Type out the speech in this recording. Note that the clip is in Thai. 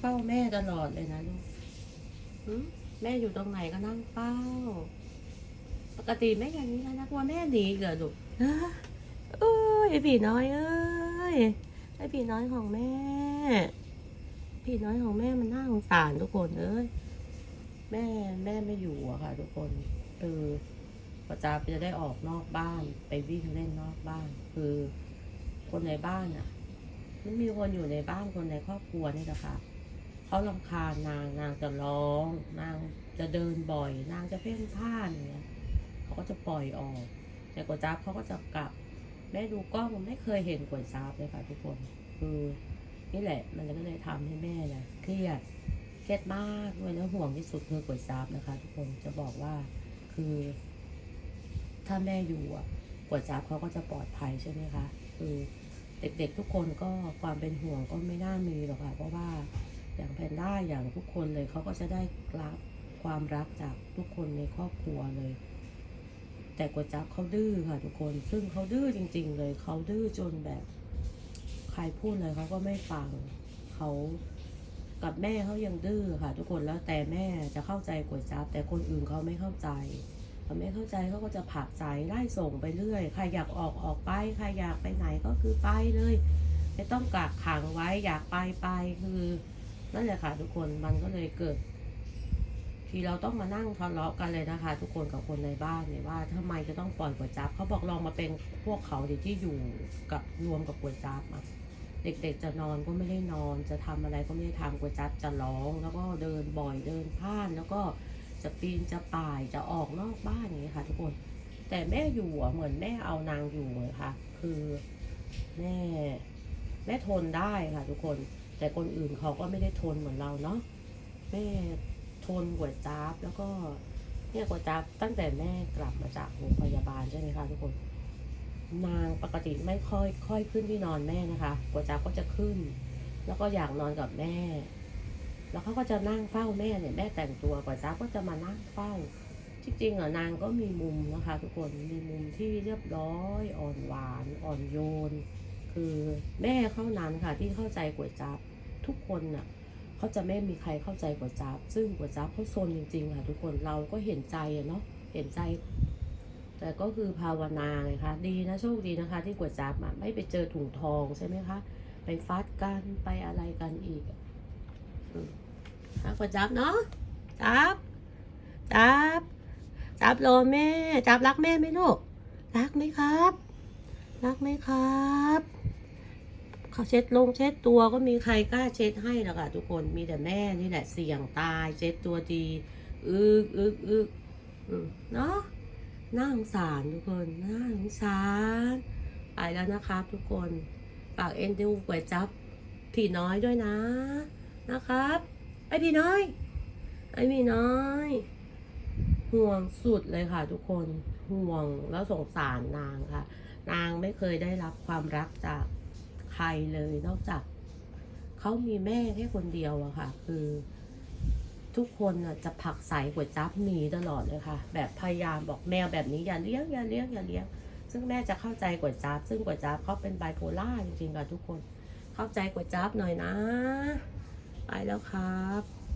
เฝ้าแม่ตลอดเลยนะลูกหึแม่อยู่ตรงไหนก็นั่งเฝ้า ปกติแม่อย่างนี้แล้วนะกลัวแม่หนีเหรอลูกฮะเอ้ยไอผีน้อยเอ้ยไอผีน้อยของแม่ ผีน้อยของแม่มันน่าสงสารทุกคนเอ้ยแม่แม่ไม่อยู่อะค่ะ ทุกคนคือประจาจะได้ออกนอกบ้าน ไปวิ่งเล่นนอกบ้าน คือคนในบ้านอะมันมีคนอยู่ในบ้านคนในครอบครัวนี่แหละค่ะ เขาลำคาญนางนางจะร้อง นางจะเดินบ่อย นางจะเพ่นพ่านเงี้ยเขาก็จะปล่อยออกแต่กวยจับเขาก็จะกลับแม่ดูกล้องไม่เคยเห็นกวยจับเลยค่ะทุกคนคือนี่แหละ มันก็เลยทำให้แม่เนี่ยเครียดเครียดมากด้วยแล้วห่วงที่สุดคือกวยจับนะคะ ทุกคนจะบอกว่าคือ ถ้าแม่อยู่อะกวยจับเขาก็จะปลอดภัยใช่ไหมคะคือเด็กๆทุกคนก็ความเป็นห่วงก็ไม่น่ามีหรอกค่ะเพราะว่า อย่างแพนด้าอย่างทุกคนเลยเขาก็จะได้รับความรักจากทุกคนในครอบครัวเลย แต่กวจับเขาดื้อค่ะทุกคน ซึ่งเขาดื้อจริง ๆ เลยเขาดื้อจนแบบ ใครพูดอะไรเขาก็ไม่ฟังเขากับแม่เขายังดื้อค่ะ ทุกคนแล้วแต่แม่จะเข้าใจกวจับแต่คนอื่นเขาไม่เข้าใจเขาไม่เข้าใจเขาก็จะผักใจไล่ส่งไปเรื่อย ใครอยากออกออกไป ใครอยากไปไหนก็คือไปเลย ไม่ต้องกักขังไว้อยากไปไปคือ นั่นแหละค่ะทุกคนมันก็เลยเกิด ที่เราต้องมานั่งทะเลาะกันเลยนะคะ ทุกคนกับคนในบ้านเนี่ยว่าทำไมจะต้องปล่อยกวยจับเขาบอกลองมาเป็นพวกเขาดิที่อยู่กับรวมกับกวยจับอะเด็กๆจะนอนก็ไม่ได้นอน จะทำอะไรก็ไม่ได้ทำกวยจับจะร้อง แล้วก็เดินบ่อยเดินพ่าน แล้วก็จะปีนจะป่ายจะออกนอกบ้านอย่างนี้ค่ะ ทุกคน แต่แม่อยู่เหมือนแม่เอานางอยู่เลยค่ะ คือแม่แม่ทนได้ค่ะ ทุกคน แต่คนอื่นเขาก็ไม่ได้ทนเหมือนเราเนาะแม่ทนกว่าจ้าบแล้วก็เนี่ยกว่าจ้าบตั้งแต่แม่กลับมาจากโรงพยาบาลใช่ไหมคะทุกคนนางปกติไม่ค่อยค่อยขึ้นที่นอนแม่นะคะกว่าจ้าบก็จะขึ้น แล้วก็อยากนอนกับแม่ แล้วเขาก็จะนั่งเฝ้าแม่เนี่ยแม่แต่งตัวกว่าจ้าบก็จะมานั่งเฝ้าจริงๆอะนางก็มีมุมนะคะ ทุกคนมีมุมที่เรียบร้อยอ่อนหวานอ่อนโยน คือแม่เข้านั้นค่ะที่เข้าใจก๋วยจับทุกคนน่ะเขาจะไม่มีใครเข้าใจก๋วยจับซึ่งก๋วยจับเขาซนจริง ๆ ค่ะ ทุกคนเราก็เห็นใจเนาะเห็นใจ แต่ก็คือภาวนาไงคะดีนะโชคดีนะคะ ที่ก๋วยจับไม่ไปเจอถุงทองใช่ไหมคะไปฟัดกันไปอะไรกันอีกอะก๋วยจับเนาะจับจับจับโลแม่จับรักแม่ไหมลูกรักไหมครับ รักไหมครับ เขาเช็ดลงเช็ดตัวก็มีใครกล้าเช็ดให้หรอกค่ะทุกคนมีแต่แม่นี่แหละเสี่ยงตายเช็ดตัวดีอึกอึกอึกเนาะน่าสงสารทุกคนน่าสงสารไปแล้วนะครับทุกคนฝากเอ็นดูก๋วยจับผีน้อยด้วยนะ นะครับ ไอพี่น้อย ไอพี่น้อย ห่วงสุดเลยค่ะ ทุกคนห่วงแล้วสงสารนางค่ะ นางไม่เคยได้รับความรักจาก ใครเลยนอกจากเขามีแม่แค่คนเดียวอะค่ะ คือ ทุกคนจะผักใส่ก๋วยจั๊บหนีตลอดเลยค่ะ แบบพยายามบอกแมวแบบนี้อย่าเลี้ยงอย่าเลี้ยงอย่าเลี้ยงซึ่งแม่จะเข้าใจก๋วยจั๊บซึ่งก๋วยจั๊บเขาเป็นไบโพล่าจริงๆค่ะทุกคน เข้าใจก๋วยจั๊บหน่อยนะ ไปแล้วครับ